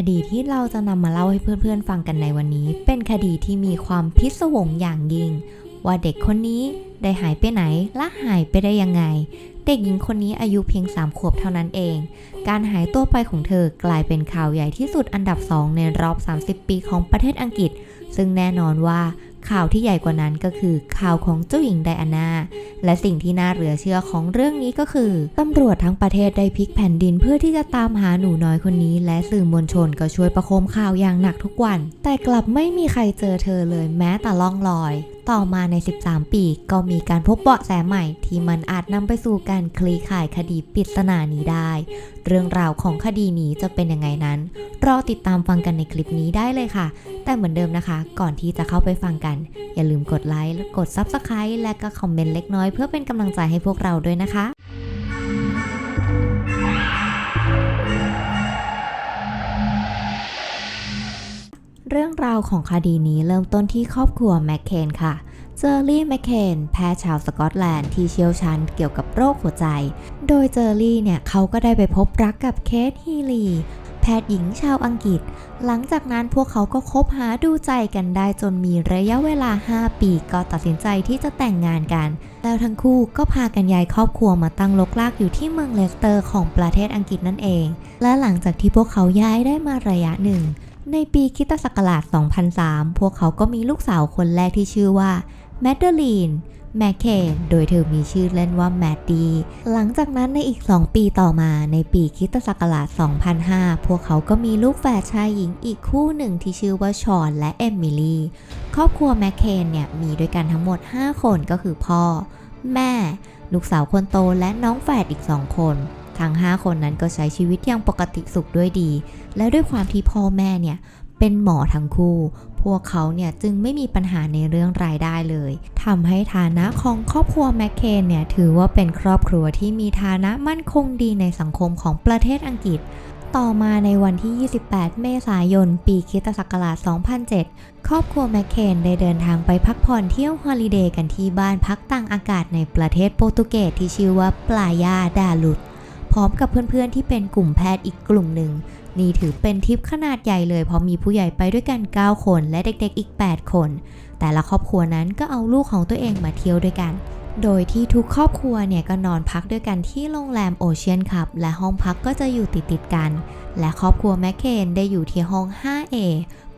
คดีที่เราจะนำมาเล่าให้เพื่อนๆฟังกันในวันนี้ เป็นคดีที่มีความพิศวงอย่างยิ่ง ว่าเด็กคนนี้ได้หายไปไหนและหายไปได้ยังไง เด็กหญิงคนนี้อายุเพียง3ขวบเท่านั้นเอง การหายตัวไปของเธอกลายเป็นข่าวใหญ่ที่สุดอันดับ2ในรอบ 30 ปีของประเทศอังกฤษ ซึ่งแน่นอนว่า ข่าวที่ใหญ่กว่านั้นก็คือข่าวของเจ้าหญิงไดอาน่า และสิ่งที่น่าเหลือเชื่อของเรื่องนี้ก็คือ ตำรวจทั้งประเทศได้พลิกแผ่นดินเพื่อที่จะตามหาหนูน้อยคนนี้ และสื่อมวลชนก็ช่วยประโคมข่าวอย่างหนักทุกวัน แต่กลับไม่มีใครเจอเธอเลยแม้แต่ล่องลอย ต่อมาใน 13 ปี ก็มีการพบเบาะแสใหม่ ที่มันอาจนำไปสู่การคลี่คลายคดีปริศนานี้ได้ เรื่องราวของคดีนี้จะเป็นยังไงนั้นรอติดตามฟังกันในคลิปนี้ได้เลยค่ะ แต่เหมือนเดิมนะคะ ก่อนที่จะเข้าไปฟังกันอย่าลืมกดไลค์และกด Subscribe และก็คอมเมนต์เล็กน้อยเพื่อเป็นกำลังใจให้พวกเราด้วยนะคะเรื่องราวของคดีนี้เริ่มต้นที่ครอบครัวแมคเคนค่ะ เจอร์รี่แมคเคนแพทย์ชาวสกอตแลนด์ที่เชี่ยวชาญเกี่ยวกับโรคหัวใจ โดยเจอร์รี่เนี่ยเขาก็ได้ไปพบรักกับเคทฮีลี แพทย์หญิงชาวอังกฤษ หลังจากนั้นพวกเขาก็คบหาดูใจกันได้จนมีระยะเวลา 5 ปีก็ตัดสินใจที่จะแต่งงานกัน แล้วทั้งคู่ก็พากันย้ายครอบครัวมาตั้งลกลากอยู่ที่เมืองเลสเตอร์ของประเทศอังกฤษนั่นเอง และหลังจากที่พวกเขาย้ายได้มาระยะหนึ่ง ในปีคิตศักราช 2003 พวกเขาก็มีลูกสาวคนแรกที่ชื่อว่าแมดเดลีน แมคเคนโดยเธอมีชื่อเล่นว่าแมดดี้หลังจากนั้นในอีก 2 ปีต่อมาในปีคิตศักราช 2005 พวกเขาก็มีลูกแฝดชายหญิงอีกคู่หนึ่งที่ชื่อว่าชอนและเอมิลี่ครอบครัวแมคเคนเนี่ยมีด้วยกันทั้งหมด 5 คนก็คือพ่อ แม่ ลูกสาวคนโตและน้องแฝดอีก 2 คนทั้ง 5 คนนั้นก็ใช้ชีวิตอย่างปกติสุขด้วยดี และด้วยความที่พ่อแม่เนี่ยเป็นหมอทั้งคู่ พวกเขาเนี่ยจึงไม่มีปัญหาในเรื่องรายได้เลยทำให้ฐานะของครอบครัวแมคเคนเนี่ยถือว่าเป็นครอบครัวที่มีฐานะมั่นคงดีในสังคมของประเทศอังกฤษ ต่อมาในวันที่ 28 เมษายน ปีคิตศักราช 2007 ครอบครัวแมคเคนได้เดินทางไปพักผ่อนเที่ยวฮอลิเดย์กันที่บ้านพักต่างอากาศในประเทศโปรตุเกสที่ชื่อว่าปลายาดาลุดพร้อมกับเพื่อนๆที่เป็นกลุ่มแพทย์อีกกลุ่มหนึ่ง นี่ถือเป็นทริปขนาดใหญ่เลยเพราะมีผู้ใหญ่ไปด้วยกัน 9 คนและเด็กๆอีก 8 คน แต่ละครอบครัวนั้นก็เอาลูกของตัวเองมาเที่ยวด้วยกัน โดยที่ทุกครอบครัวเนี่ยก็นอนพักด้วยกันที่โรงแรมโอเชียนคับและห้องพักก็จะอยู่ติดๆกัน และครอบครัวแมคเคนได้อยู่ที่ห้อง 5A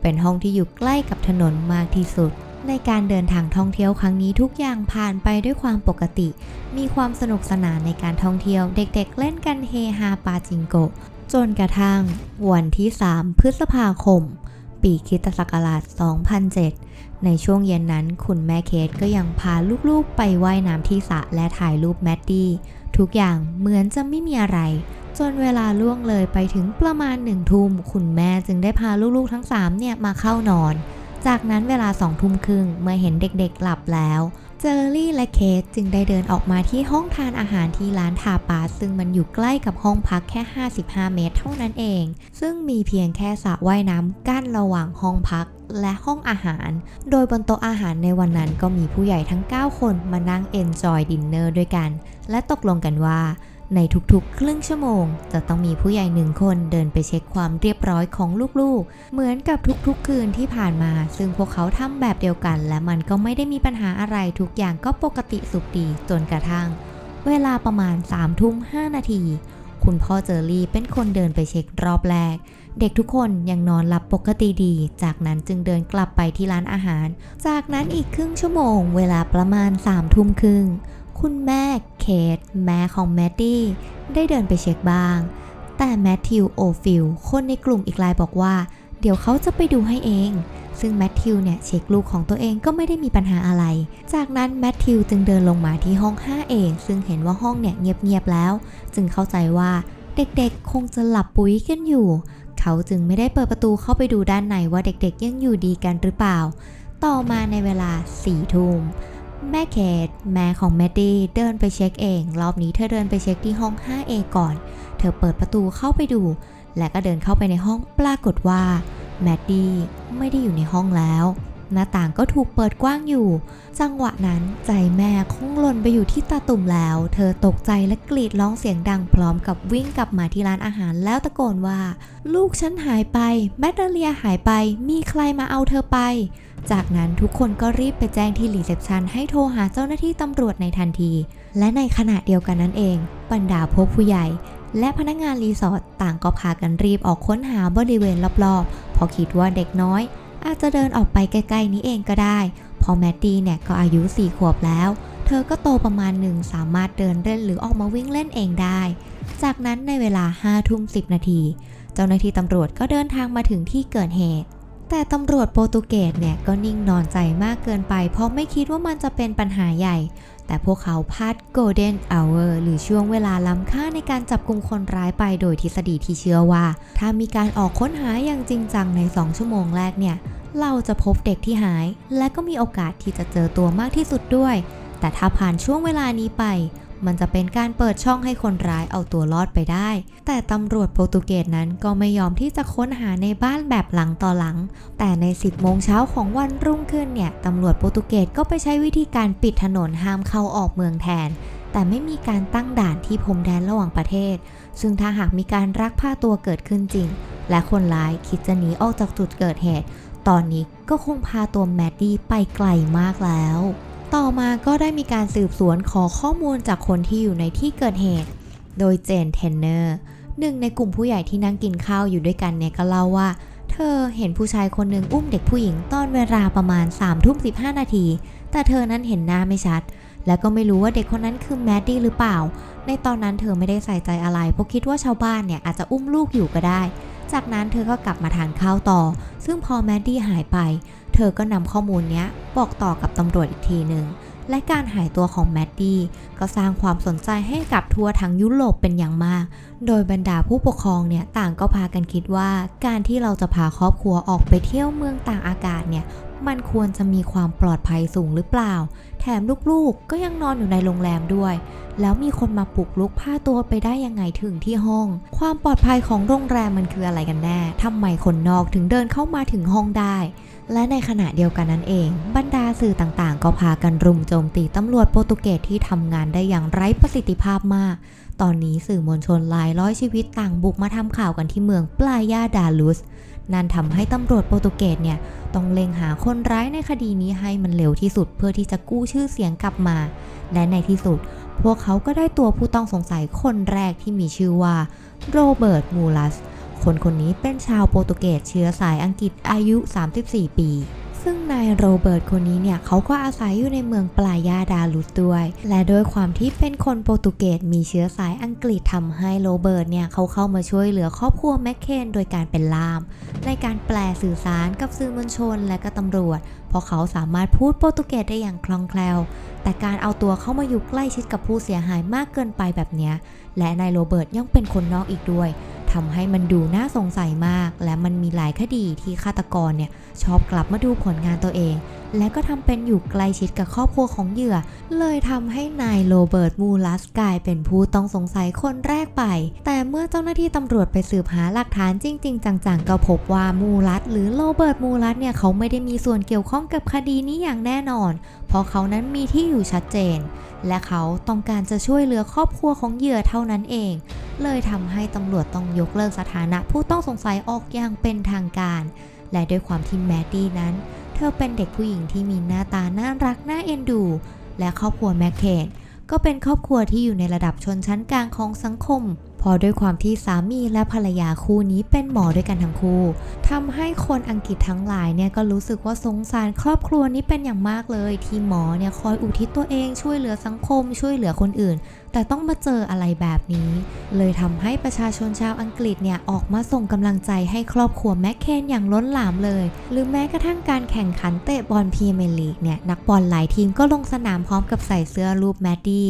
เป็นห้องที่อยู่ใกล้กับถนนมากที่สุด ในการเดินทางท่องเที่ยวครั้งนี้ทุกอย่างผ่านไปด้วยความปกติ มีความสนุกสนานในการท่องเที่ยว เด็กๆเล่นกันเฮฮาปาจิงโก จนกระทั่งวันที่ 3 พฤษภาคม ปีคิตศักราช 2007 ในช่วงเย็นนั้นคุณแม่เคทก็ยังพาลูกๆไปไว่ายน้ำที่สระและถ่ายรูปแมดดี้ ทุกอย่างเหมือนจะไม่มีอะไร จนเวลาล่วงเลยไปถึงประมาณหนึ่งทุ่ม คุณแม่จึงได้พาลูกๆทั้ง3เนี่ยมาเข้านอน จากนั้นเวลาสองทุ่มครึ่งเมื่อเห็นเด็กๆหลับแล้ว เจอรี่และเคทจึงได้เดินออกมาที่ห้องทานอาหารที่ร้านทาปาซึ่งมันอยู่ใกล้กับห้องพักแค่ 55 เมตรเท่านั้นเอง ซึ่งมีเพียงแค่สระว่ายน้ำกั้นระหว่างห้องพักและห้องอาหาร โดยบนโต๊ะอาหารในวันนั้นก็มีผู้ใหญ่ทั้ง 9 คนมานั่งเอนจอยดินเนอร์ด้วยกัน และตกลงกันว่า ในทุกๆ ครึ่งชั่วโมง จะต้องมีผู้ใหญ่หนึ่งคนเดินไปเช็คความเรียบร้อยของลูกๆ เหมือนกับทุกๆ คืนที่ผ่านมา ซึ่งพวกเขาทำแบบเดียวกัน และมันก็ไม่ได้มีปัญหาอะไรทุกอย่างก็ปกติสุขดีจนกระทั่ง เวลาประมาณ3ามทุ่มหนาที คุณพ่อเจอรี่เป็นคนเดินไปเช็ครอบแรก เด็กทุกคนยังนอนหลับปกติดี จากนั้นจึงเดินกลับไปที่ร้านอาหาร จากนั้นอีกครึ่งชั่วโมง เวลาประมาณ3ามทุ่มครึ่ง คุณแม่เคทแม่ของแมดดี้ได้เดินไปเช็คบ้าง แต่แมทธิวโอฟิลคนในกลุ่มอีกรายบอกว่า เดี๋ยวเขาจะไปดูให้เอง ซึ่งแมทธิวเนี่ยเช็คลูกของตัวเองก็ไม่ได้มีปัญหาอะไร จากนั้นแมทธิวจึงเดินลงมาที่ห้อง 5A ซึ่งเห็นว่าห้องเนี่ยเงียบๆแล้ว จึงเข้าใจว่าเด็กๆ คงจะหลับปุ๋ยกันอยู่ เขาจึงไม่ได้เปิดประตูเข้าไปดูด้านในว่าเด็กๆ ยังอยู่ดีกันหรือเปล่า ต่อมาในเวลาสี่ทุ่ม แม่เคทแม่ของแมดดี้เดินไปเช็คเอง รอบนี้เธอเดินไปเช็คที่ห้อง 5A ก่อน เธอเปิดประตูเข้าไปดู และก็เดินเข้าไปในห้องปรากฏว่าแมดดี้ไม่ได้อยู่ในห้องแล้ว หน้าต่างก็ถูกเปิดกว้างอยู่ จังหวะนั้นใจแม่คงหล่นไปอยู่ที่ตาตุ่มแล้ว เธอตกใจและกรีดร้องเสียงดังพร้อมกับวิ่งกลับมาที่ร้านอาหารแล้วตะโกนว่า ลูกฉันหายไปแมดเลียหายไป มีใครมาเอาเธอไป จากนั้นทุกคนก็รีบไปแจ้งที่รีเซพชันให้โทรหาเจ้าหน้าที่ตำรวจในทันที และในขณะเดียวกันนั้นเอง บรรดาพวกผู้ใหญ่ และพนักงานรีสอร์ทต่างก็พากันรีบออกค้นหาบริเวณรอบๆเพราะคิดว่าเด็กน้อย อาจจะเดินออกไปใกล้ๆนี้เองก็ได้ พอแมดดี้เนี่ยก็อายุ 4 ขวบแล้ว เธอก็โตประมาณหนึ่งสามารถเดินเล่นหรือออกมาวิ่งเล่นเองได้ จากนั้นในเวลา5ทุ่ม10 นาที เจ้าหน้าที่ตำรวจก็เดินทางมาถึงที่เกิดเหตุ แต่ตำรวจโปรตุเกสเนี่ยก็นิ่งนอนใจมากเกินไป เพราะไม่คิดว่ามันจะเป็นปัญหาใหญ่ แต่พวกเขาพลาด Golden Hour หรือช่วงเวลาล้ำค่าในการจับกลุ่มคนร้ายไปโดยทฤษฎีที่เชื่อว่า ถ้ามีการออกค้นหาอย่างจริงจังใน 2 ชั่วโมงแรกเนี่ย เราจะพบเด็กที่หาย และก็มีโอกาสที่จะเจอตัวมากที่สุดด้วย แต่ถ้าผ่านช่วงเวลานี้ไป มันจะเป็นการเปิดช่องให้คนร้ายเอาตัวรอดไปได้ แต่ตำรวจโปรตุเกสนั้นก็ไม่ยอมที่จะค้นหาในบ้านแบบหลังต่อหลัง แต่ใน 10 โมงเช้าของวันรุ่งขึ้นเนี่ยตำรวจโปรตุเกสก็ไปใช้วิธีการปิดถนนห้ามเข้าออกเมืองแทน แต่ไม่มีการตั้งด่านที่พรมแดนระหว่างประเทศ ซึ่งถ้าหากมีการรักพาตัวเกิดขึ้นจริง และคนร้ายคิดจะหนีออกจากจุดเกิดเหตุ ตอนนี้ก็คงพาตัวแมดดี้ไปไกลมากแล้ว ต่อมาก็ได้มีการสืบสวนขอข้อมูลจากคนที่อยู่ในที่เกิดเหตุ โดยเจนเทนเนอร์หนึ่งในกลุ่มผู้ใหญ่ที่นั่งกินข้าวอยู่ด้วยกันเนี่ยก็เล่าว่า เธอเห็นผู้ชายคนหนึ่งอุ้มเด็กผู้หญิงตอนเวลาประมาณ3ามทุ่มสินาที แต่เธอนั้นเห็นหน้าไม่ชัด และก็ไม่รู้ว่าเด็กคนนั้นคือแมดดี้หรือเปล่า ในตอนนั้นเธอไม่ได้ใส่ใจอะไรเพราะคิดว่าชาวบ้านเนี่ยอาจจะอุ้มลูกอยู่ก็ได้ จากนั้นเธอก็กลับมาทานข้าวต่อ ซึ่งพอแมดดี้หายไป เธอก็นำข้อมูลนี้บอกต่อกับตำรวจอีกทีหนึ่งและการหายตัวของแมดดี้ก็สร้างความสนใจให้กับทั่วทั้งยุโรปเป็นอย่างมาก โดยบรรดาผู้ปกครองเนี่ยต่างก็พากันคิดว่า การที่เราจะพาครอบครัวออกไปเที่ยวเมืองต่างอากาศเนี่ยมันควรจะมีความปลอดภัยสูงหรือเปล่า แถมลูกๆก็ยังนอนอยู่ในโรงแรมด้วย แล้วมีคนมาปลุกลุกพาตัวไปได้ยังไงถึงที่ห้อง ความปลอดภัยของโรงแรมมันคืออะไรกันแน่ทำไมคนนอกถึงเดินเข้ามาถึงห้องได้ และในขณะเดียวกันนั้นเอง บรรดาสื่อต่างๆ ก็พากันรุมโจมตีตำรวจโปรตุเกสที่ทำงานได้อย่างไร้ประสิทธิภาพมาก ตอนนี้สื่อมวลชนหลายร้อยชีวิตต่างบุกมาทำข่าวกันที่เมืองปลายาดาลุส นั่นทำให้ตำรวจโปรตุเกสเนี่ยต้องเล็งหาคนร้ายในคดีนี้ให้มันเร็วที่สุดเพื่อที่จะกู้ชื่อเสียงกลับมา และในที่สุด พวกเขาก็ได้ตัวผู้ต้องสงสัยคนแรกที่มีชื่อว่าโรเบิร์ตมูลัส คนคนนี้เป็นชาวโปรตุเกสเชื้อสายอังกฤษอายุ 34 ปี ซึ่งนายโรเบิร์ตคนนี้เนี่ยเขาก็อาศัยอยู่ในเมืองปลายาดาลุสด้วย และโดยความที่เป็นคนโปรตุเกสมีเชื้อสายอังกฤษทำให้โรเบิร์ตเนี่ยเขาเข้ามาช่วยเหลือครอบครัวแมคเคนโดยการเป็นล่าม ในการแปลสื่อสารกับสื่อมวลชนและก็ตำรวจ เพราะเขาสามารถพูดโปรตุเกสได้อย่างคล่องแคล่วแต่การเอาตัวเข้ามาอยู่ใกล้ชิดกับผู้เสียหายมากเกินไปแบบนี้ และนายโรเบิร์ตยังเป็นคนนอกอีกด้วย ทำให้มันดูน่าสงสัยมาก และมันมีหลายคดีที่ฆาตกรเนี่ยชอบกลับมาดูผลงานตัวเองและก็ทำเป็นอยู่ใกล้ชิดกับครอบครัวของเหยื่อ เลยทำให้นายโรเบิร์ตมูลัสกลายเป็นผู้ต้องสงสัยคนแรกไป แต่เมื่อเจ้าหน้าที่ตำรวจไปสืบหาหลักฐานจริง ๆ จังๆ ก็พบว่ามูลัสหรือโรเบิร์ตมูลัสเนี่ยเขาไม่ได้มีส่วนเกี่ยวข้องกับคดีนี้อย่างแน่นอน เพราะเขานั้นมีที่อยู่ชัดเจน และเขาต้องการจะช่วยเหลือครอบครัวของเหยื่อเท่านั้นเอง เลยทำให้ตำรวจต้องยกเลิกสถานะ ผู้ต้องสงสัยออกอย่างเป็นทางการและด้วยความที่แมดดี้นั้น เธอเป็นเด็กผู้หญิงที่มีหน้าตาน่ารักน่าเอ็นดู และครอบครัวแมคเคนก็เป็นครอบครัวที่อยู่ในระดับชนชั้นกลางของสังคม พอด้วยความที่สามีและภรรยาคู่นี้เป็นหมอด้วยกันทั้งคู่ทำให้คนอังกฤษทั้งหลายเนี่ยก็รู้สึกว่าสงสารครอบครัวนี้เป็นอย่างมากเลย ที่หมอเนี่ยคอยอุทิศตัวเองช่วยเหลือสังคม ช่วยเหลือคนอื่นแต่ต้องมาเจออะไรแบบนี้ เลยทำให้ประชาชนชาวอังกฤษเนี่ยออกมาส่งกำลังใจให้ครอบครัวแมคเคนอย่างล้นหลามเลย หรือแม้กระทั่งการแข่งขันเตะบอลพรีเมียร์ลีกเนี่ยนักบอลหลายทีมก็ลงสนามพร้อมกับใส่เสื้อรูปแมดดี้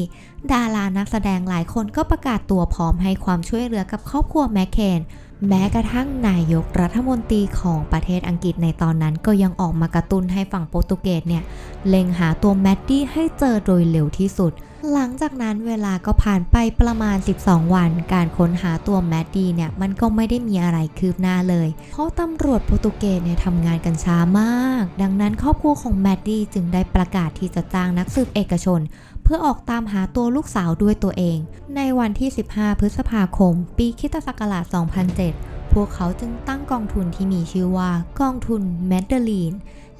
ดารานักแสดงหลายคนก็ประกาศตัวพร้อมให้ความช่วยเหลือกับครอบครัวแมคเคน แม้กระทั่งนายกรัฐมนตรีของประเทศอังกฤษในตอนนั้นก็ยังออกมากระตุ้นให้ฝั่งโปรตุเกสเนี่ยเล็งหาตัวแมดดี้ให้เจอโดยเร็วที่สุด หลังจากนั้นเวลาก็ผ่านไปประมาณ 12 วัน การค้นหาตัวแมดดี้เนี่ยมันก็ไม่ได้มีอะไรคืบหน้าเลย เพราะตำรวจโปรตุเกสเนี่ยทำงานกันช้ามาก ดังนั้นครอบครัวของแมดดี้จึงได้ประกาศที่จะจ้างนักสืบเอกชน เพื่อออกตามหาตัวลูกสาวด้วยตัวเอง ในวันที่ 15 พฤษภาคม ปีคิตศักราช 2007 พวกเขาจึงตั้งกองทุนที่มีชื่อว่ากองทุนแมดเดลีน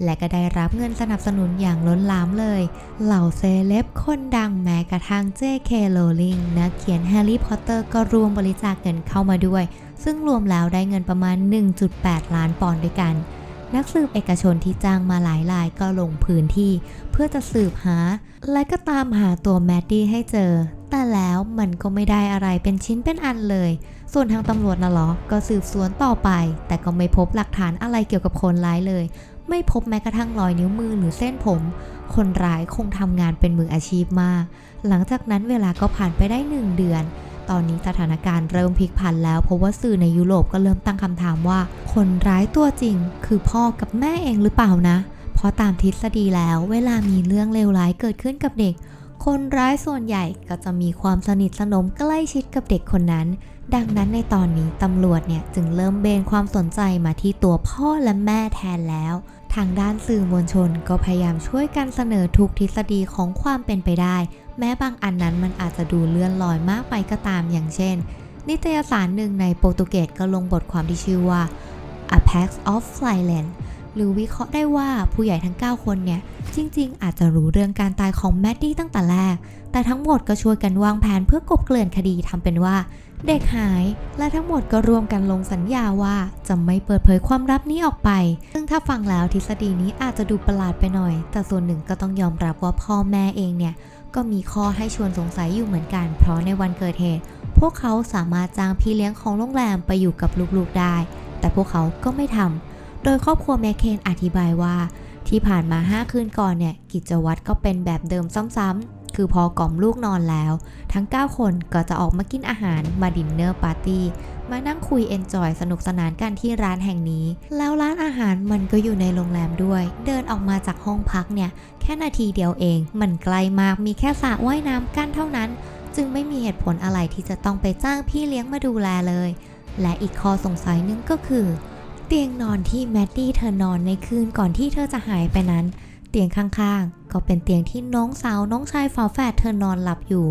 และก็ได้รับเงินสนับสนุนอย่างล้นหลามเลย เหล่าเซเลบคนดังแม้กระทั่ง J.K. Rowling นักเขียนแฮร์รี่พอตเตอร์ก็รวมบริจาคเงินเข้ามาด้วย ซึ่งรวมแล้วได้เงินประมาณ 1.8 ล้านปอนด์ด้วยกัน นักสืบเอกชนที่จ้างมาหลายรายก็ลงพื้นที่ เพื่อจะสืบหา และก็ตามหาตัวแมดดี้ให้เจอ แต่แล้วมันก็ไม่ได้อะไรเป็นชิ้นเป็นอันเลย ส่วนทางตำรวจน่ะเหรอ ก็สืบสวนต่อไป แต่ก็ไม่พบหลักฐานอะไรเกี่ยวกับคนร้ายเลย ไม่พบแม้กระทั่งรอยนิ้วมือหรือเส้นผม คนร้ายคงทำงานเป็นมืออาชีพมาก หลังจากนั้นเวลาก็ผ่านไปได้หนึ่งเดือน ตอนนี้สถานการณ์เริ่มพลิกผันแล้ว เพราะว่าสื่อในยุโรปก็เริ่มตั้งคำถามว่า คนร้ายตัวจริง คือพ่อกับแม่เองหรือเปล่านะ เพราะตามทฤษฎีแล้ว เวลามีเรื่องเลวร้ายเกิดขึ้นกับเด็ก คนร้ายส่วนใหญ่ก็จะมีความสนิทสนมใกล้ชิดกับเด็กคนนั้น ดังนั้นในตอนนี้ตำรวจเนี่ยจึงเริ่มเบนความสนใจมาที่ตัวพ่อและแม่แทนแล้ว ทางด้านสื่อมวลชนก็พยายามช่วยกันเสนอทุกทฤษฎีของความเป็นไปได้ แม้บางอันนั้นมันอาจจะดูเลื่อนลอยมากไปก็ตามอย่างเช่น นิตยสารหนึ่งในโปรตุเกสก็ลงบทความที่ชื่อว่า A Pax of Silence หรือวิเคราะห์ได้ว่าผู้ใหญ่ทั้ง 9 คนเนี่ย จริง ๆ อาจจะรู้เรื่องการตายของแมดดี้ตั้งแต่แรก แต่ทั้งหมดก็ช่วยกันวางแผนเพื่อกบเกลื่อนคดีทำเป็นว่า เด็กหายและทั้งหมดก็รวมกันลงสัญญาว่าจะไม่เปิดเผยความลับนี้ออกไป ซึ่งถ้าฟังแล้วทฤษฎีนี้อาจจะดูประหลาดไปหน่อย แต่ส่วนหนึ่งก็ต้องยอมรับว่าพ่อแม่เองเนี่ย ก็มีข้อให้ชวนสงสัยอยู่เหมือนกัน เพราะในวันเกิดเหตุ พวกเขาสามารถจ้างพี่เลี้ยงของโรงแรมไปอยู่กับลูกๆได้ แต่พวกเขาก็ไม่ทำโดยครอบครัวแมคเคนอธิบายว่า ที่ผ่านมา 5 คืนก่อนเนี่ยกิจวัตรก็เป็นแบบเดิมซ้ำๆ คือพอกล่อมลูกนอนแล้ว ทั้ง 9 คนก็จะออกมากินอาหารมาดินเนอร์ปาร์ตี้มานั่งคุยเอนจอยสนุกสนานกันที่ร้านแห่งนี้ แล้วร้านอาหารมันก็อยู่ในโรงแรมด้วย เดินออกมาจากห้องพักเนี่ยแค่นาทีเดียวเอง มันไกลมากมีแค่สระว่ายน้ำกั้นเท่านั้น จึงไม่มีเหตุผลอะไรที่จะต้องไปจ้างพี่เลี้ยงมาดูแลเลย และอีกข้อสงสัยนึงก็คือ เตียงนอนที่แมดดี้เธอนอนในคืนก่อนที่เธอจะหายไปนั้น ตียงข้างๆ ก็เป็นเตียงที่น้องสาวน้องชายฝาแฝดเธอนอนหลับอยู่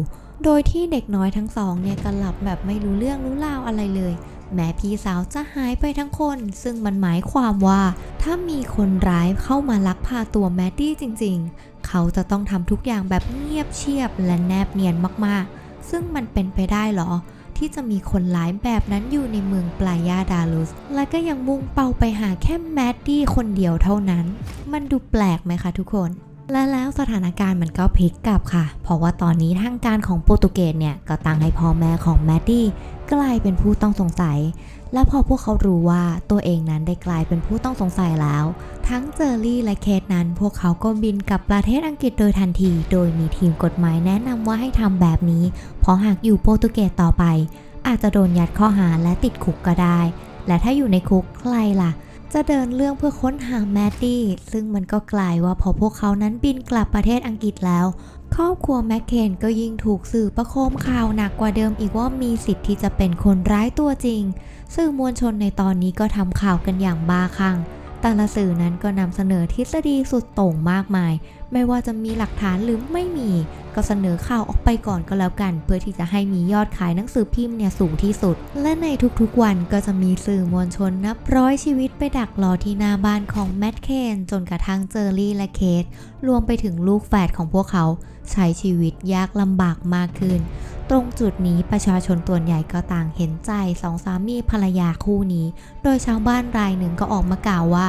โดยที่เด็กน้อยทั้งสองเนี่ยก็หลับแบบไม่รู้เรื่องรู้ราวอะไรเลย แม้พี่สาวจะหายไปทั้งคน ซึ่งมันหมายความว่า ถ้ามีคนร้ายเข้ามาลักพาตัวแมดดี้จริงๆ เขาจะต้องทำทุกอย่างแบบเงียบเชียบและแนบเนียนมากๆ ซึ่งมันเป็นไปได้เหรอ ที่จะมีคนร้ายแบบนั้นอยู่ในเมืองปลายาดาลุส และก็ยังมุ่งเป้าไปหาแค่แมดดี้คนเดียวเท่านั้น มันดูแปลกไหมคะทุกคนและแล้วสถานการณ์มันก็พลิกกลับค่ะ เพราะว่าตอนนี้ทางการของโปรตุเกสเนี่ย ก็ตั้งให้พ่อแม่ของแมดดี้กลายเป็นผู้ต้องสงสัย และพอพวกเขารู้ว่าตัวเองนั้นได้กลายเป็นผู้ต้องสงสัยแล้ว ทั้งเจอรี่และเคทนั้นพวกเขาก็บินกลับประเทศอังกฤษโดยทันที โดยมีทีมกฎหมายแนะนำว่าให้ทำแบบนี้ เพราะหากอยู่โปรตุเกสต่อไป อาจจะโดนยัดข้อหาและติดคุกก็ได้ และถ้าอยู่ในคุกใครล่ะจะเดินเรื่องเพื่อค้นหาแมดดี้ซึ่งมันก็กลายว่าพอพวกเขานั้นบินกลับประเทศอังกฤษแล้ว ครอบครัวแมคเคนก็ยิ่งถูกสื่อประโคมข่าวหนักกว่าเดิมอีกว่ามีสิทธิ์ที่จะเป็นคนร้ายตัวจริง สื่อมวลชนในตอนนี้ก็ทำข่าวกันอย่างบ้าคลั่งแต่ละสื่อนั้นก็นำเสนอทฤษฎีสุดโต่งมากมาย ไม่ว่าจะมีหลักฐานหรือไม่มี ก็เสนอข่าวออกไปก่อนก็แล้วกัน เพื่อที่จะให้มียอดขายหนังสือพิมพ์เนี่ยสูงที่สุด และในทุกๆวันก็จะมีสื่อมวลชนนับร้อยชีวิตไปดักรอที่หน้าบ้านของแมดเคนจนกระทั่งเจอรี่และเคทรวมไปถึงลูกแฝดของพวกเขา ใช้ชีวิตยากลำบากมากขึ้น ตรงจุดนี้ประชาชนส่วนใหญ่ก็ต่างเห็นใจสองสามีภรรยาคู่นี้ โดยชาวบ้านรายหนึ่งก็ออกมากล่าวว่า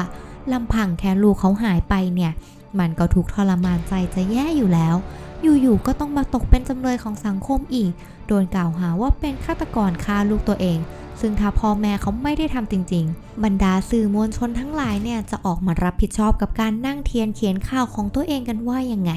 ลำพังแค่ลูกเขาหายไปเนี่ย มันก็ทุกทรมานใจจะแย่อยู่แล้ว อยู่ๆก็ต้องมาตกเป็นจำเลยของสังคมอีก โดนกล่าวหาว่าเป็นฆาตกรฆ่าลูกตัวเองซึ่งถ้าพ่อแม่เขาไม่ได้ทำจริง ๆ บรรดาสื่อมวลชนทั้งหลายเนี่ยจะออกมารับผิดชอบกับการนั่งเทียนเขียนข่าวของตัวเองกันว่ายังไง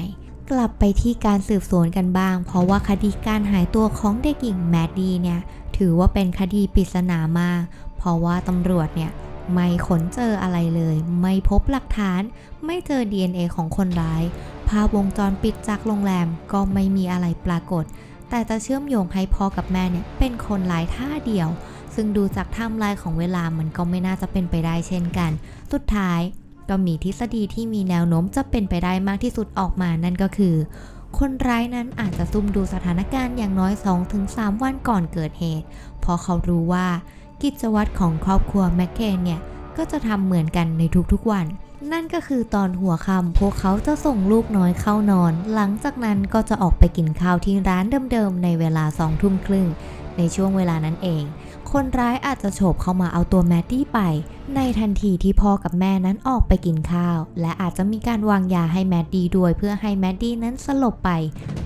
กลับไปที่การสืบสวนกันบ้าง เพราะว่าคดีการหายตัวของเด็กหญิงแมดดี้เนี่ยถือว่าเป็นคดีปริศนามาก เพราะว่าตำรวจเนี่ยไม่ค้นเจออะไรเลย ไม่พบหลักฐาน ไม่เจอ DNA ของคนร้าย ภาพวงจรปิดจากโรงแรมก็ไม่มีอะไรปรากฏ แต่จะเชื่อมโยงให้พ่อกับแม่เนี่ยเป็นคนหลายท่าเดียว ซึ่งดูจากไทม์ไลน์ของเวลามันก็ไม่น่าจะเป็นไปได้เช่นกัน สุดท้าย ก็มีทฤษฎีที่มีแนวโน้มจะเป็นไปได้มากที่สุดออกมานั่นก็คือ คนร้ายนั้นอาจจะซุ่มดูสถานการณ์อย่างน้อย 2-3 วันก่อนเกิดเหตุ เพราะเขารู้ว่ากิจวัตรของครอบครัวแมคเคนเนี่ย ก็จะทำเหมือนกันในทุกๆวัน นั่นก็คือตอนหัวค่ำพวกเขาจะส่งลูกน้อยเข้านอน หลังจากนั้นก็จะออกไปกินข้าวที่ร้านเดิมๆในเวลาสองทุ่มครึ่งในช่วงเวลานั้นเอง คนร้ายอาจจะโฉบเข้ามาเอาตัวแมดดี้ไป ในทันทีที่พ่อกับแม่นั้นออกไปกินข้าว และอาจจะมีการวางยาให้แมดดี้ด้วย เพื่อให้แมดดี้นั้นสลบไป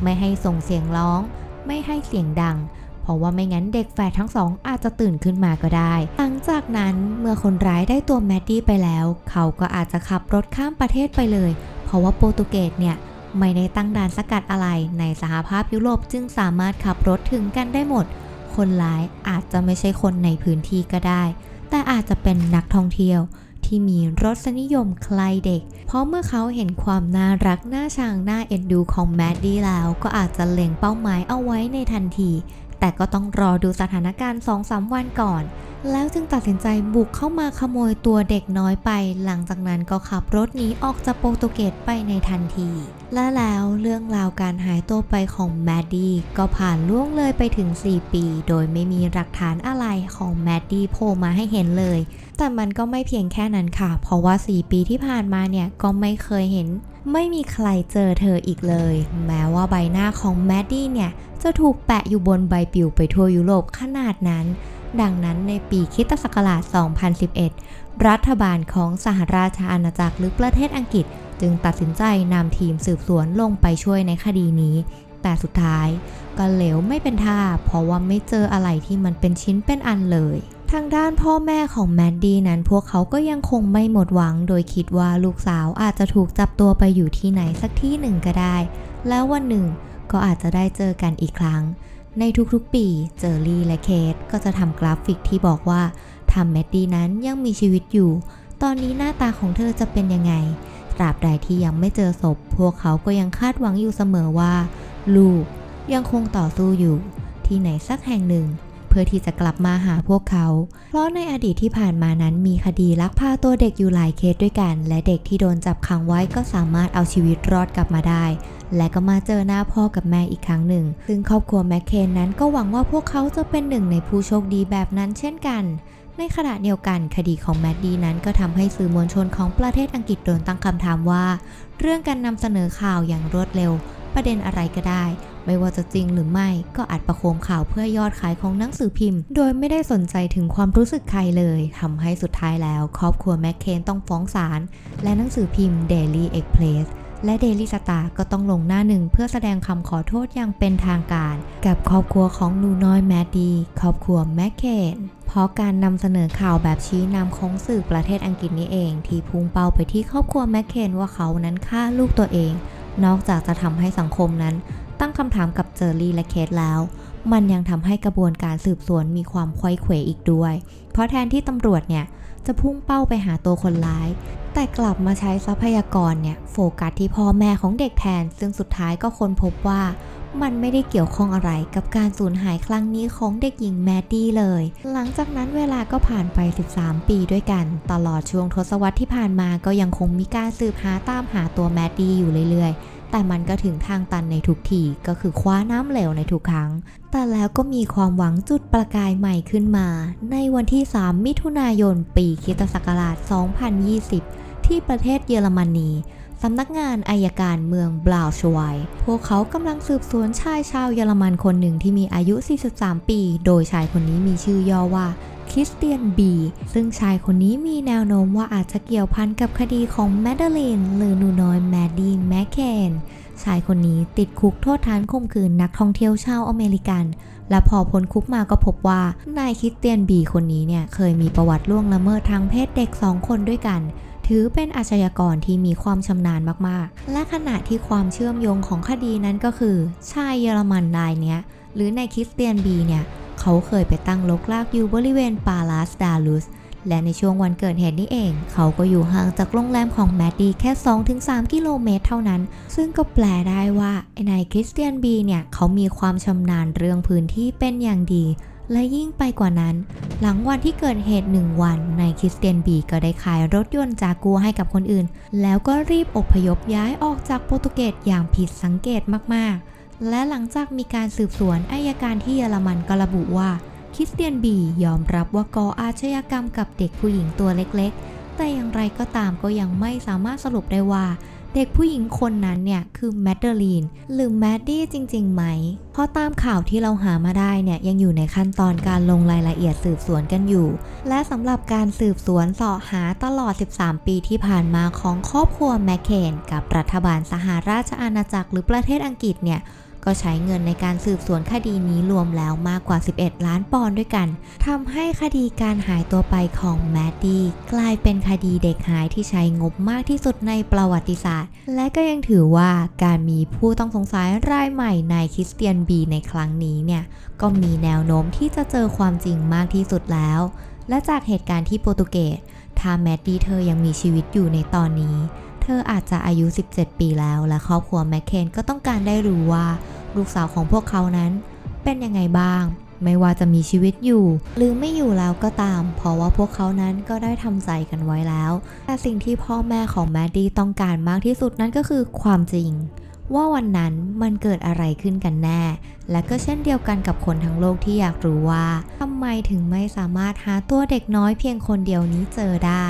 ไม่ให้ส่งเสียงร้อง ไม่ให้เสียงดังเพราะว่าไม่งั้นเด็กแฝดทั้งสองอาจจะตื่นขึ้นมาก็ได้ หลังจากนั้นเมื่อคนร้ายได้ตัวแมดดี้ไปแล้ว เขาก็อาจจะขับรถข้ามประเทศไปเลย เพราะว่าโปรตุเกสเนี่ยไม่ได้ตั้งด่านสกัดอะไรในสหภาพยุโรปจึงสามารถขับรถถึงกันได้หมด คนร้ายอาจจะไม่ใช่คนในพื้นที่ก็ได้ แต่อาจจะเป็นนักท่องเที่ยวที่มีรสนิยมใครเด็ก เพราะเมื่อเขาเห็นความน่ารักน่าชังน่าเอ็นดูของแมดดี้แล้ว ก็อาจจะเล็งเป้าหมายเอาไว้ในทันที แต่ก็ต้องรอดูสถานการณ์ 2-3 วันก่อน แล้วจึงตัดสินใจบุกเข้ามาขโมยตัวเด็กน้อยไป หลังจากนั้นก็ขับรถหนีออกจากโปรตุเกสไปในทันที และแล้วเรื่องราวการหายตัวไปของแมดดี้ก็ผ่านล่วงเลยไปถึง 4 ปี โดยไม่มีหลักฐานอะไรของแมดดี้โผล่มาให้เห็นเลย แต่มันก็ไม่เพียงแค่นั้นค่ะ เพราะว่า 4 ปีที่ผ่านมาเนี่ยก็ไม่เคยเห็นไม่มีใครเจอเธออีกเลย แม้ว่าใบหน้าของแมดดี้เนี่ย จะถูกแปะอยู่บนใบปลิวไปทั่วยุโรปขนาดนั้น ดังนั้นในปีคิตศักราช 2011 รัฐบาลของสหราชอาณาจักรหรือประเทศอังกฤษ จึงตัดสินใจนำทีมสืบสวนลงไปช่วยในคดีนี้ แต่สุดท้ายก็เหลวไม่เป็นท่า เพราะว่าไม่เจออะไรที่มันเป็นชิ้นเป็นอันเลยทางด้านพ่อแม่ของแมดดี้นั้นพวกเขาก็ยังคงไม่หมดหวัง โดยคิดว่าลูกสาวอาจจะถูกจับตัวไปอยู่ที่ไหนสักที่หนึ่งก็ได้ แล้ววันหนึ่ง ก็อาจจะได้เจอกันอีกครั้ง ในทุกๆปีเจอรี่และเคทก็จะทำกราฟิกที่บอกว่าทำแมดดี้นั้นยังมีชีวิตอยู่ ตอนนี้หน้าตาของเธอจะเป็นยังไง ตราบใดที่ยังไม่เจอศพ พวกเขาก็ยังคาดหวังอยู่เสมอว่า ลูกยังคงต่อสู้อยู่ ที่ไหนสักแห่งหนึ่ง เพื่อที่จะกลับมาหาพวกเขา เพราะในอดีตที่ผ่านมานั้นมีคดีลักพาตัวเด็กอยู่หลายเคสด้วยกัน และเด็กที่โดนจับขังไว้ก็สามารถเอาชีวิตรอดกลับมาได้ และก็มาเจอหน้าพ่อกับแม่อีกครั้งหนึ่ง ซึ่งครอบครัวแมคเคนนั้นก็หวังว่าพวกเขาจะเป็นหนึ่งในผู้โชคดีแบบนั้นเช่นกัน ในขณะเดียวกันคดีของแมดดี้นั้นก็ทำให้สื่อมวลชนของประเทศอังกฤษโดนตั้งคำถามว่า เรื่องการนำเสนอข่าวอย่างรวดเร็ว ประเด็นอะไรก็ได้ ไม่ว่าจะจริงหรือไม่ก็อัดประโคมข่าวเพื่อยอดขายของหนังสือพิมพ์ โดยไม่ได้สนใจถึงความรู้สึกใครเลยทำให้สุดท้ายแล้ว ครอบครัวแมคเคนต้องฟ้องศาลและหนังสือพิมพ์ Daily Express และ Daily Star ก็ต้องลงหน้าหนึ่งเพื่อแสดงคำขอโทษอย่างเป็นทางการ กับครอบครัวของหนูน้อยแมดดี้ครอบครัวแมคเคนเพราะการนำเสนอข่าวแบบชี้นำของสื่อประเทศอังกฤษนี้เอง ที่พุ่งเป้าไปที่ครอบครัวแมคเคนว่าเขานั้นฆ่าลูกตัวเอง นอกจากจะทำให้สังคมนั้น ตั้งคำถามกับเจอรี่และเคทแล้วมันยังทำให้กระบวนการสืบสวนมีความควยเขวอีกด้วย เพราะแทนที่ตำรวจเนี่ยจะพุ่งเป้าไปหาตัวคนร้าย แต่กลับมาใช้ทรัพยากรเนี่ยโฟกัสที่พ่อแม่ของเด็กแทน ซึ่งสุดท้ายก็ค้นพบว่ามันไม่ได้เกี่ยวข้องอะไรกับการสูญหายครั้งนี้ของเด็กหญิงแมดดี้เลย หลังจากนั้นเวลาก็ผ่านไป 13 ปีด้วยกัน ตลอดช่วงทศวรรษที่ผ่านมาก็ยังคงมีการสืบหาตามหาตัวแมดดี้อยู่เรื่อยๆ แต่มันก็ถึงทางตันในทุกทีก็คือคว้าน้ำเหลวในทุกครั้ง แต่แล้วก็มีความหวังจุดประกายใหม่ขึ้นมา ในวันที่ 3 มิถุนายน ปีคิตศักราช 2020 ที่ประเทศเยอรมนีสำนักงานอายการเมืองบลาวชไวาย พวกเขากำลังสืบสวนชายชาวเยอรมันคนหนึ่งที่มีอายุ 43 ปี โดยชายคนนี้มีชื่อย่อว่าคริสเตียนบี ซึ่งชายคนนี้มีแนวโน้มว่าอาจจะเกี่ยวพันกับคดีของแมดเดลีนหรือหนูน้อยแมดดี้แมคเคนชายคนนี้ติดคุกโทษฐานข่มขืนนักท่องเที่ยวชาวอเมริกัน และพอพ้นคุกมาก็พบว่านายคริสเตียนบีคนนี้เนี่ยเคยมีประวัติล่วงละเมิดทางเพศเด็ก 2 คนด้วยกัน ถือเป็นอาชญากรที่มีความชำนาญมากๆ และขณะที่ความเชื่อมโยงของคดีนั้นก็คือ ชายเยอรมันรายเนี้ย หรือนายคริสเตียนบีเนี่ย เขาเคยไปตั้งลกลากอยู่บริเวณปาลาสดาลุส และในช่วงวันเกิดเหตุนี้เอง เขาก็อยู่ห่างจากโรงแรมของแมดดี้แค่ 2-3 กิโลเมตรเท่านั้น ซึ่งก็แปลได้ว่าไอ้นายคริสเตียนบีเนี่ยเขามีความชำนาญเรื่องพื้นที่เป็นอย่างดี และยิ่งไปกว่านั้น หลังวันที่เกิดเหตุหนึ่งวันนายคริสเตียนบีก็ได้ขายรถยนต์จากัวให้กับคนอื่น แล้วก็รีบอพยพย้ายออกจากโปรตุเกสอย่างผิดสังเกตมากๆ และหลังจากมีการสืบสวนอายการที่เยอรมันก็ระบุว่าคริสเตียนบียอมรับว่าก่ออาชญากรรมกับเด็กผู้หญิงตัวเล็กๆ แต่อย่างไรก็ตามก็ยังไม่สามารถสรุปได้ว่า เด็กผู้หญิงคนนั้นเนี่ยคือแมดเดอลีนหรือแมดดี้จริงๆไหม เพราะตามข่าวที่เราหามาได้เนี่ยยังอยู่ในขั้นตอนการลงรายละเอียดสืบสวนกันอยู่ และสำหรับการสืบสวนเสาะหาตลอด 13 ปีที่ผ่านมาของครอบครัวแมคเคนกับรัฐบาลสหราชอาณาจักรหรือประเทศอังกฤษเนี่ย ก็ใช้เงินในการสืบสวนคดีนี้รวมแล้วมากกว่า 11 ล้านปอนด์ด้วยกันทำให้คดีการหายตัวไปของแมดดี้กลายเป็นคดีเด็กหายที่ใช้งบมากที่สุดในประวัติศาสตร์ และก็ยังถือว่าการมีผู้ต้องสงสัยรายใหม่ในคริสเตียนบีในครั้งนี้เนี่ยก็มีแนวโน้มที่จะเจอความจริงมากที่สุดแล้ว และจากเหตุการณ์ที่โปรตุเกสถ้าแมดดี้เธอยังมีชีวิตอยู่ในตอนนี้ เธออาจจะอายุ 17 ปีแล้ว และครอบครัวแมคเคนก็ต้องการได้รู้ว่าลูกสาวของพวกเขานั้นเป็นยังไงบ้าง ไม่ว่าจะมีชีวิตอยู่ หรือไม่อยู่แล้วก็ตาม เพราะว่าพวกเขานั้นก็ได้ทำใจกันไว้แล้ว แต่สิ่งที่พ่อแม่ของแมดดี้ต้องการมากที่สุดนั่นก็คือความจริง ว่าวันนั้นมันเกิดอะไรขึ้นกันแน่ และก็เช่นเดียวกันกับคนทั้งโลกที่อยากรู้ว่าทำไมถึงไม่สามารถหาตัวเด็กน้อยเพียงคนเดียวนี้เจอได้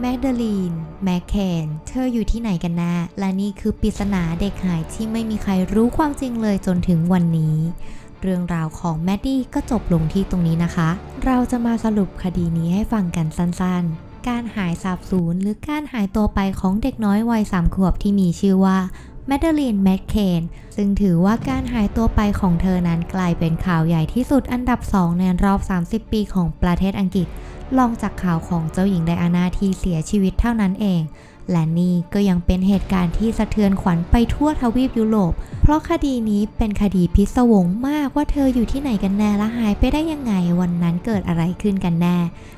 แมกดาลีน แมคเคน เธออยู่ที่ไหนกันแน่และนี่คือปริศนาเด็กหายที่ไม่มีใครรู้ความจริงเลยจนถึงวันนี้ เรื่องราวของแมดดี้ก็จบลงที่ตรงนี้นะคะ เราจะมาสรุปคดีนี้ให้ฟังกันสั้นๆ การหายสาบสูญหรือการหายตัวไปของเด็กน้อยวัยสามขวบที่มีชื่อว่าแมดเดลีนแมคเคนซึ่งถือว่าการหายตัวไปของเธอนั้นกลายเป็นข่าวใหญ่ที่สุดอันดับ 2 ในรอบ 30 ปีของประเทศอังกฤษ ลองจากข่าวของเจ้าหญิงไดอาน่าที่เสียชีวิตเท่านั้นเอง และนี่ก็ยังเป็นเหตุการณ์ที่สะเทือนขวัญไปทั่วทวีปยุโรป เพราะคดีนี้เป็นคดีพิศวงมากว่าเธออยู่ที่ไหนกันแน่และหายไปได้ยังไงวันนั้นเกิดอะไรขึ้นกันแน่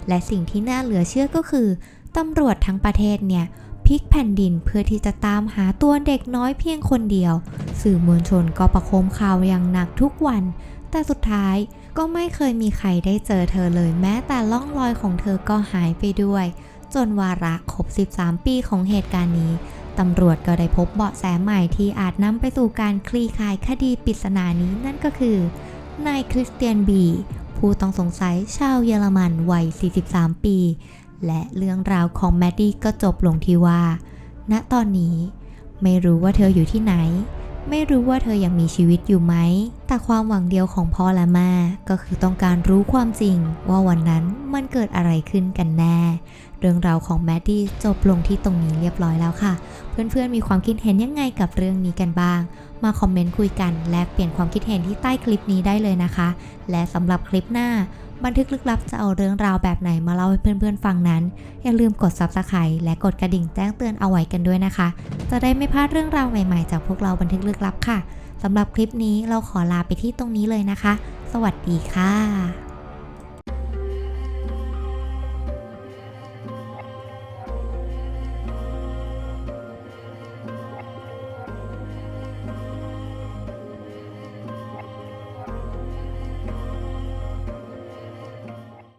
และสิ่งที่น่าเหลือเชื่อก็คือตำรวจทั้งประเทศเนี่ยพลิกแผ่นดินเพื่อที่จะตามหาตัวเด็กน้อยเพียงคนเดียว สื่อมวลชนก็ประโคมข่าวอย่างหนักทุกวัน แต่สุดท้าย ก็ไม่เคยมีใครได้เจอเธอเลยแม้แต่ล่องรอยของเธอก็หายไปด้วย จนวาระครบ 13 ปีของเหตุการณ์นี้ตำรวจก็ได้พบเบาะแสใหม่ที่อาจนำไปสู่การคลี่คลายคดีปริศนานี้นั่นก็คือนายคริสเตียนบีผู้ต้องสงสัยชาวเยอรมันวัย 43 ปี และเรื่องราวของแมดดี้ก็จบลงที่ว่า ณตอนนี้ไม่รู้ว่าเธออยู่ที่ไหน ไม่รู้ว่าเธอยังมีชีวิตอยู่ไหม แต่ความหวังเดียวของพ่อและแม่ก็คือต้องการรู้ความจริง ว่าวันนั้นมันเกิดอะไรขึ้นกันแน่ เรื่องราวของแมดดี้จบลงที่ตรงนี้เรียบร้อยแล้วค่ะ เพื่อนๆมีความคิดเห็นยังไงกับเรื่องนี้กันบ้าง มาคอมเมนต์คุยกัน แลกเปลี่ยนความคิดเห็นที่ใต้คลิปนี้ได้เลยนะคะ และสำหรับคลิปหน้า บันทึกลึกลับจะเอาเรื่องราวแบบไหนมาเล่าให้เพื่อนๆฟังนั้น อย่าลืมกด subscribe และกดกระดิ่งแจ้งเตือนเอาไว้กันด้วยนะคะ จะได้ไม่พลาดเรื่องราวใหม่ๆ จากพวกเราบันทึกลึกลับค่ะสำหรับคลิปนี้เราขอลาไปที่ตรงนี้เลยนะคะ สวัสดีค่ะ